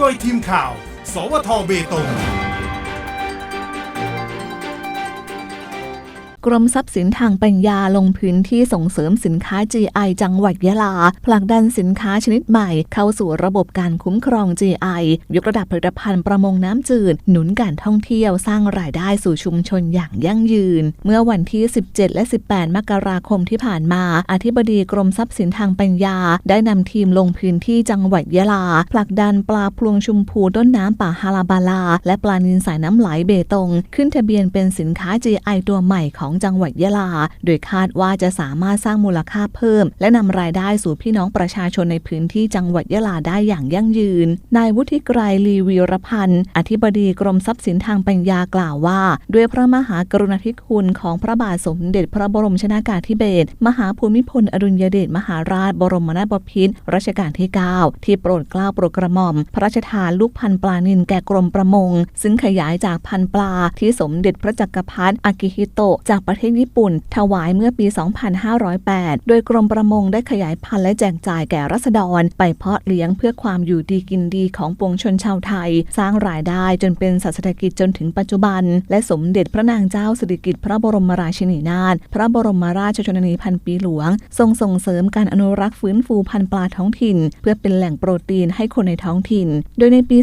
โดยทีมข่าว สวทเบตง กรมทรัพย์สินทางปัญญาลงพื้นที่ส่งเสริมสินค้า GI จังหวัดยะลา ผลักดันสินค้าชนิดใหม่ เข้าสู่ระบบการคุ้มครอง GI ยกระดับผลิตภัณฑ์ประมงน้ำจืด หนุนการท่องเที่ยวสร้างรายได้สู่ชุมชนอย่างยั่งยืน เมื่อวันที่ 17 และ 18 มกราคมที่ผ่านมา อธิบดีกรมทรัพย์สินทางปัญญา ได้นำทีมลงพื้นที่จังหวัดยะลา ผลักดันปลาพลวงชุมพูต้นน้ำป่าฮาราบาลา และปลานินสายน้ำไหลเบตง ขึ้นทะเบียนเป็นสินค้า GI ตัวใหม่ของจังหวัดยะลา โดยคาดว่าจะสามารถสร้างมูลค่าเพิ่ม และนำรายได้สู่พี่น้องประชาชนในพื้นที่จังหวัดยะลาได้อย่างยั่งยืน นายวุฒิไกรลีวีรพันธ์ อธิบดีกรมทรัพย์สินทางปัญญากล่าวว่า ด้วยพระมหากรุณาธิคุณของพระบาทสมเด็จพระบรมชนากาธิเบศรมหาภูมิพลอดุลยเดชมหาราช บรมนาถบพิตรรัชกาลที่ 9 ที่โปรดเกล้าโปรดกระหม่อม พระราชทานลูกพันปลานิลแก่กรมประมง ซึ่งขยายจากพันปลาที่สมเด็จพระจักรพรรดิอากิฮิโตะจากประเทศญี่ปุ่น ถวายเมื่อปี 2508 โดยกรมประมงได้ขยายพันธุ์และแจกจ่ายแก่รัษฎร ไปเพาะเลี้ยงเพื่อความอยู่ดีกินดีของปวงชนชาวไทย สร้างรายได้จนเป็นสัตว์เศรษฐกิจจนถึงปัจจุบัน และสมเด็จพระนางเจ้าสิริกิติ์พระบรมราชินีนาถพระบรมราชชนนีพันปีหลวง ทรงส่งเสริมการอนุรักษ์ฟื้นฟูพันธุ์ปลาท้องถิ่น เพื่อเป็นแหล่งโปรตีนให้คนในท้องถิ่น โดยในปี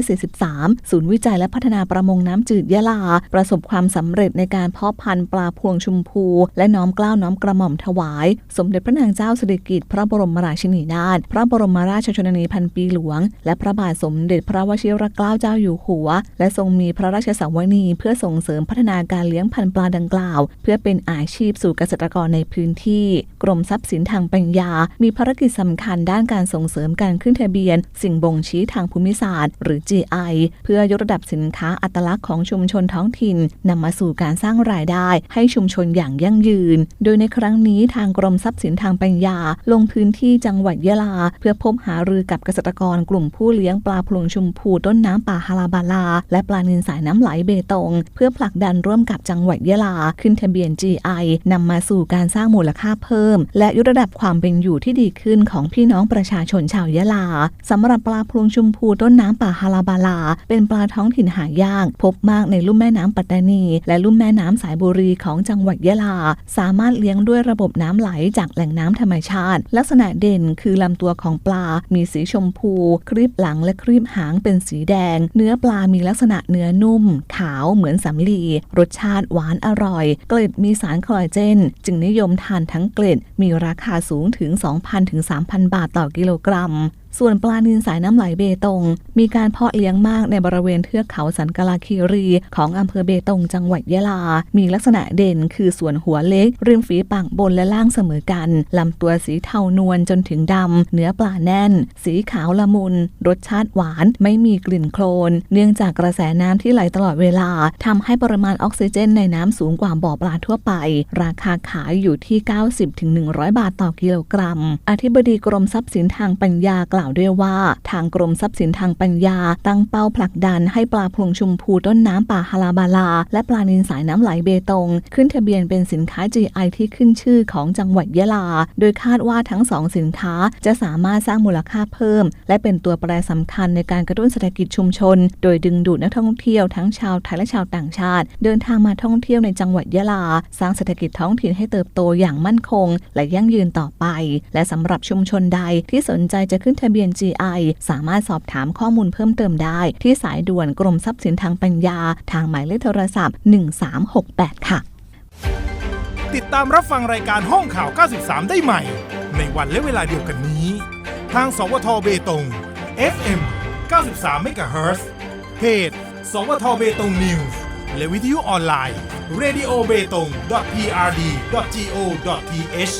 2543 ศูนย์วิจัยและพัฒนาประมงน้ำจืดยะลา ประสบความสำเร็จในการเพาะพันธ์ปลาพวงชุมพู และน้อมกล้าวน้อมกระหม่อมถวาย สมเด็จพระนางเจ้าสิริกิติ์พระบรมราชินีนาถพระบรมราชชนนีพันปีหลวง และพระบาทสมเด็จพระวชิรเกล้าเจ้าอยู่หัว และทรงมีพระราชสวนีเพื่อส่งเสริมพัฒนาการเลี้ยงพันธุ์ปลาดังกล่าว เพื่อเป็นอาชีพสู่เกษตรกรในพื้นที่ กรมทรัพย์สินทางปัญญา มีภารกิจสำคัญด้านการส่งเสริมการขึ้นทะเบียน สิ่งบ่งชี้ทางภูมิศาสตร์ หรือ GI เพื่อยกระดับสินค้าอัตลักษณ์ของชุมชนท้องถิ่นนำมาสู่การสร้างรายได้ ให้ชุมชนอย่างยั่งยืน โดยในครั้งนี้ทางกรมทรัพย์สินทางปัญญา ลงพื้นที่จังหวัดยะลา เพื่อพบหารือกับเกษตรกรกลุ่มผู้เลี้ยงปลาพลวงชุมพูต้นน้ำป่าฮาราบาลา และปลานินสายน้ำไหลเบตง เพื่อผลักดันร่วมกับจังหวัดยะลา ขึ้นทะเบียน GI นำมาสู่การสร้างมูลค่าเพิ่ม และยกระดับความเป็นอยู่ที่ดีขึ้นของพี่น้องประชาชนชาวยะลาสำหรับปลาพลวงชุมพูต้นน้ำป่าฮาราบาลา เป็นปลาท้องถิ่นหายาก พบมากในลุ่มแม่น้ำปัตตานี และลุ่มแม่น้ำสายบุรีของจังหวัดยะลา สามารถเลี้ยงด้วยระบบน้ำไหลจากแหล่งน้ำธรรมชาติ ลักษณะเด่นคือลำตัวของปลา มีสีชมพู ครีบหลังและครีบหางเป็นสีแดง เนื้อปลามีลักษณะเนื้อนุ่ม ขาวเหมือนสำลี รสชาติหวานอร่อย เกล็ดมีสารคอลลาเจน จึงนิยมทานทั้งเกล็ด มีราคาสูงถึง 2,000ถึง3,000 บาทต่อกิโลกรัม ส่วนปลานินสายน้ำไหลเบตง มีการเพาะเลี้ยงมากในบริเวณเทือกเขาสันกลาคีรี ของอำเภอเบตงจังหวัดยะลา มีลักษณะเด่นคือส่วนหัวเล็ก ริมฝีปากบนและล่างเสมอกัน ลำตัวสีเทานวลจนถึงดำ เนื้อปลาแน่น สีขาวละมุน รสชาติหวาน ไม่มีกลิ่นโคลน เนื่องจากกระแสน้ำที่ไหลตลอดเวลาทำให้ปริมาณออกซิเจนในน้ำสูงกว่าบ่อปลาทั่วไป ราคาขายอยู่ที่ 90-100 บาทต่อกิโลกรัม อธิบดีกรมทรัพย์สินทางปัญญากล่าวด้วยว่า ทางกรมทรัพย์สินทางปัญญา ตั้งเป้าผลักดันให้ปลาพลวงชุมพูต้นน้ำป่าฮาราบาลา และปลานินสายน้ำไหลเบตง ขึ้นทะเบียนเป็นสินค้า GI ที่ขึ้นชื่อของจังหวัดยะลา โดยคาดว่าทั้งสองสินค้าจะสามารถสร้างมูลค่าเพิ่ม และเป็นตัวแปรสำคัญในการกระตุ้นเศรษฐกิจชุมชน โดยดึงดูดนักท่องเที่ยวทั้งชาวไทยและชาวต่างชาติ เดินทางมาท่องเที่ยวในจังหวัดยะลา สร้างเศรษฐกิจท้องถิ่นให้เติบโตอย่างมั่นคง และยั่งยืนต่อไป และสำหรับชุมชนใดที่สนใจจะขึ้นทะเบียน GI สามารถสอบถามข้อมูลเพิ่มเติมได้ ที่สายด่วนกรมทรัพย์สินทางปัญญา ทางหมายเลขโทรศัพท์ 1368 ค่ะ ติดตามรับฟังรายการห้องข่าว 93 ได้ใหม่ ในวันและเวลาเดียวกันนี้ ทาง สวทเบตง FM 93 MHz เพจ สวทเบตงนิวส์และวิทยุออนไลน์ radio b e t o n g prd go th